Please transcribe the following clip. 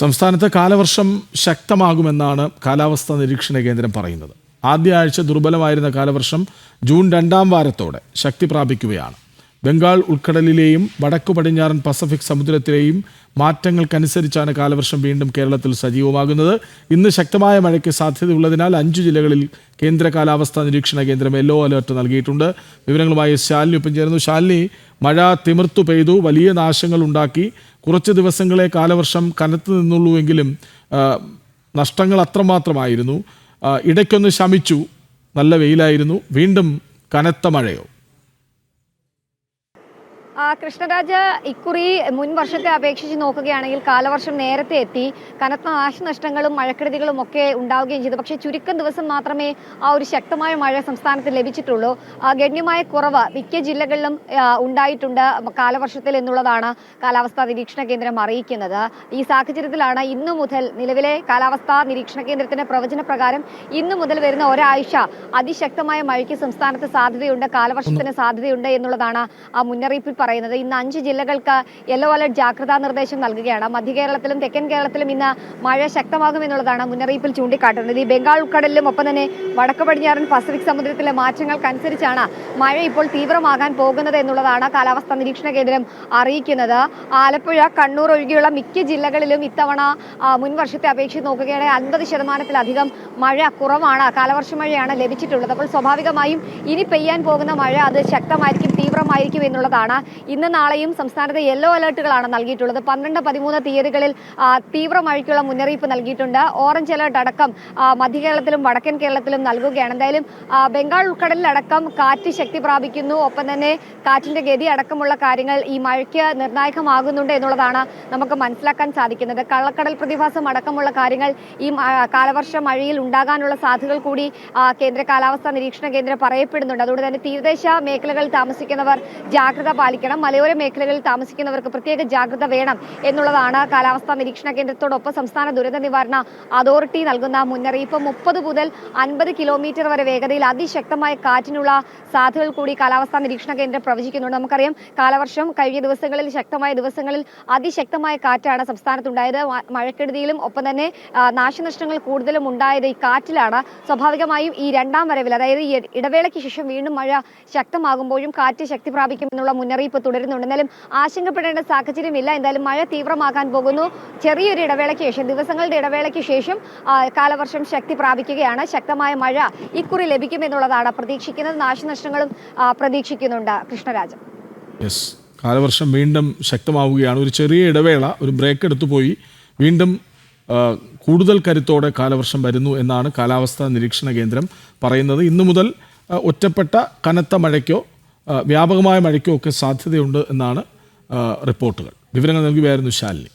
സംസ്ഥാനത്ത് കാലവർഷം ശക്തമാകുമെന്നാണ് കാലാവസ്ഥാ നിരീക്ഷണ കേന്ദ്രം പറയുന്നത്. ആദ്യ ആഴ്ച ദുർബലമായിരുന്ന കാലവർഷം ജൂൺ രണ്ടാം വാരത്തോടെ ശക്തി പ്രാപിക്കുകയാണ്. ബംഗാൾ ഉൾക്കടലിലെയും വടക്കു പടിഞ്ഞാറൻ പസഫിക് സമുദ്രത്തിലെയും മാറ്റങ്ങൾക്കനുസരിച്ചാണ് കാലവർഷം വീണ്ടും കേരളത്തിൽ സജീവമാകുന്നത്. ഇന്ന് ശക്തമായ മഴയ്ക്ക് സാധ്യതയുള്ളതിനാൽ അഞ്ച് ജില്ലകളിൽ കേന്ദ്ര കാലാവസ്ഥാ നിരീക്ഷണ കേന്ദ്രം യെല്ലോ അലർട്ട് നൽകിയിട്ടുണ്ട്. വിവരങ്ങളുമായി ശാലിനി ഒപ്പം ചേർന്നു ശാലിനി മഴ തിമിർത്തു പെയ്തു വലിയ നാശങ്ങൾ ഉണ്ടാക്കി. കുറച്ച് ദിവസങ്ങളെ കാലവർഷം കനത്തു നിന്നുള്ളൂവെങ്കിലും നഷ്ടങ്ങൾ അത്രമാത്രമായിരുന്നു. ഇടയ്ക്കൊന്ന് ശമിച്ചു. നല്ല വെയിലായിരുന്നു. വീണ്ടും കനത്ത മഴയോ? കൃഷ്ണരാജ് ഇക്കുറി മുൻ വർഷത്തെ അപേക്ഷിച്ച് നോക്കുകയാണെങ്കിൽ കാലവർഷം നേരത്തെ എത്തി. കനത്ത നാശനഷ്ടങ്ങളും മഴക്കെടുതികളും ഒക്കെ ഉണ്ടാവുകയും ചെയ്തു. പക്ഷേ ചുരുക്കം ദിവസം മാത്രമേ ആ ഒരു ശക്തമായ മഴ സംസ്ഥാനത്ത് ലഭിച്ചിട്ടുള്ളൂ. ആ, ഗണ്യമായ കുറവ് മിക്ക ജില്ലകളിലും ഉണ്ടായിട്ടുണ്ട്. കാലവർഷത്തിൽ എന്നുള്ളതാണ് കാലാവസ്ഥാ നിരീക്ഷണ കേന്ദ്രം അറിയിക്കുന്നത്. ഈ സാഹചര്യത്തിലാണ് ഇന്നു മുതൽ നിലവിലെ കാലാവസ്ഥാ നിരീക്ഷണ കേന്ദ്രത്തിന്റെ പ്രവചന പ്രകാരം ഇന്നു മുതൽ വരുന്ന ഒരാഴ്ച അതിശക്തമായ മഴയ്ക്ക് സംസ്ഥാനത്ത് സാധ്യതയുണ്ട് കാലവർഷത്തിന് സാധ്യതയുണ്ട് എന്നുള്ളതാണ് ആ മുന്നറിയിപ്പിൽ പറയുന്നത്. ഇന്ന് അഞ്ച് ജില്ലകൾക്ക് യെല്ലോ അലർട്ട് ജാഗ്രതാ നിർദ്ദേശം നൽകുകയാണ്. മധ്യ കേരളത്തിലും തെക്കൻ കേരളത്തിലും ഇന്ന് മഴ ശക്തമാകുമെന്നുള്ളതാണ് മുന്നറിയിപ്പിൽ ചൂണ്ടിക്കാട്ടുന്നത്. ഈ ബംഗാൾ ഉൾക്കടലിലും ഒപ്പം തന്നെ വടക്ക് പടിഞ്ഞാറൻ പസഫിക് സമുദ്രത്തിലെ മാറ്റങ്ങൾക്കനുസരിച്ചാണ് മഴ ഇപ്പോൾ തീവ്രമാകാൻ പോകുന്നത് എന്നുള്ളതാണ് കാലാവസ്ഥാ നിരീക്ഷണ കേന്ദ്രം അറിയിക്കുന്നത്. ആലപ്പുഴ കണ്ണൂർ ഒഴികെയുള്ള മിക്ക ജില്ലകളിലും ഇത്തവണ മുൻവർഷത്തെ മുൻ വർഷത്തെ അപേക്ഷിച്ച് നോക്കുകയാണെങ്കിൽ അൻപത് ശതമാനത്തിലധികം മഴ കുറവാണ് കാലവർഷ മഴയാണ് ലഭിച്ചിട്ടുള്ളത്. അപ്പോൾ സ്വാഭാവികമായും ഇനി പെയ്യാൻ പോകുന്ന മഴ അത് ശക്തമായിരിക്കും തീവ്രമായിരിക്കും എന്നുള്ളതാണ് ഇന്ന് നാളെയും സംസ്ഥാനത്തെ യെല്ലോ അലർട്ടുകളാണ് നൽകിയിട്ടുള്ളത്. പന്ത്രണ്ട് പതിമൂന്ന് തീയതികളിൽ തീവ്ര മഴയ്ക്കുള്ള മുന്നറിയിപ്പ് നൽകിയിട്ടുണ്ട്. ഓറഞ്ച് അലർട്ട് അടക്കം മധ്യകേരളത്തിലും വടക്കൻ കേരളത്തിലും നൽകുകയാണ്. എന്തായാലും ബംഗാൾ ഉൾക്കടലിലടക്കം കാറ്റ് ശക്തി പ്രാപിക്കുന്നു. ഒപ്പം തന്നെ കാറ്റിന്റെ ഗതി അടക്കമുള്ള കാര്യങ്ങൾ ഈ മഴയ്ക്ക് നിർണായകമാകുന്നുണ്ട് എന്നുള്ളതാണ് നമുക്ക് മനസ്സിലാക്കാൻ സാധിക്കുന്നത്. കള്ളക്കടൽ പ്രതിഭാസം അടക്കമുള്ള കാര്യങ്ങൾ ഈ കാലവർഷ മഴയിൽ ഉണ്ടാകാനുള്ള സാധ്യതകൾ കൂടി കേന്ദ്ര കാലാവസ്ഥാ നിരീക്ഷണ കേന്ദ്രം പറയപ്പെടുന്നുണ്ട്. അതുകൊണ്ട് തന്നെ തീരദേശ മേഖലകളിൽ താമസിക്കുന്നവർ ജാഗ്രത പാലിക്കണം. മലയോര മേഖലകളിൽ താമസിക്കുന്നവർക്ക് പ്രത്യേക ജാഗ്രത വേണം എന്നുള്ളതാണ് കാലാവസ്ഥാ നിരീക്ഷണ കേന്ദ്രത്തോടൊപ്പം സംസ്ഥാന ദുരന്ത നിവാരണ അതോറിറ്റി നൽകുന്ന മുന്നറിയിപ്പ്. മുപ്പത് മുതൽ അൻപത് കിലോമീറ്റർ വരെ വേഗതയിൽ അതിശക്തമായ കാറ്റിനുള്ള സാധ്യതകൾ കൂടി കാലാവസ്ഥാ നിരീക്ഷണ കേന്ദ്രം പ്രവചിക്കുന്നുണ്ട്. നമുക്കറിയാം കാലവർഷം കഴിഞ്ഞ ദിവസങ്ങളിൽ ശക്തമായ ദിവസങ്ങളിൽ അതിശക്തമായ കാറ്റാണ് സംസ്ഥാനത്തുണ്ടായത്. മഴക്കെടുതിയിലും ഒപ്പം തന്നെ നാശനഷ്ടങ്ങൾ കൂടുതലും ഉണ്ടായത് ഈ കാറ്റിലാണ്. സ്വാഭാവികമായും ഈ രണ്ടാം വരവിൽ അതായത് ഇടവേളയ്ക്ക് ശേഷം വീണ്ടും മഴ ശക്തമാകുമ്പോഴും കാറ്റ് ശക്തി പ്രാപിക്കും എന്നുള്ള മുന്നറിയിപ്പ് തുടരുന്നുണ്ട്. എന്നാലും ആശങ്കപ്പെടേണ്ട സാഹചര്യമില്ല എന്തായാലും മഴ തീവ്രമാകാൻ പോകുന്നു. ചെറിയൊരു ഇടവേളയ്ക്ക് ശേഷം ദിവസങ്ങളുടെ ഇടവേളയ്ക്ക് ശേഷം കാലവർഷം ശക്തി പ്രാപിക്കുകയാണ്. ശക്തമായ മഴ ഇക്കുറി ലഭിക്കുമെന്നുള്ളതാണ് പ്രതീക്ഷിക്കുന്നത്. നാശനഷ്ടങ്ങളും പ്രതീക്ഷിക്കുന്നുണ്ട് കൃഷ്ണരാജൻ. കാലവർഷം വീണ്ടും ശക്തമാവുകയാണ്. ഒരു ചെറിയ ഇടവേള ഒരു ബ്രേക്ക് എടുത്തു പോയി. വീണ്ടും കൂടുതൽ കരുത്തോടെ കാലവർഷം വരുന്നു എന്നാണ് കാലാവസ്ഥാ നിരീക്ഷണ കേന്ദ്രം പറയുന്നത്. ഇന്നു മുതൽ ഒറ്റപ്പെട്ട കനത്ത മഴയ്ക്കോ വ്യാപകമായ മഴയ്ക്കും ഒക്കെ സാധ്യതയുണ്ട് എന്നാണ് റിപ്പോർട്ടുകൾ. വിവരങ്ങൾ നൽകുകയായിരുന്നു ശാലിനി.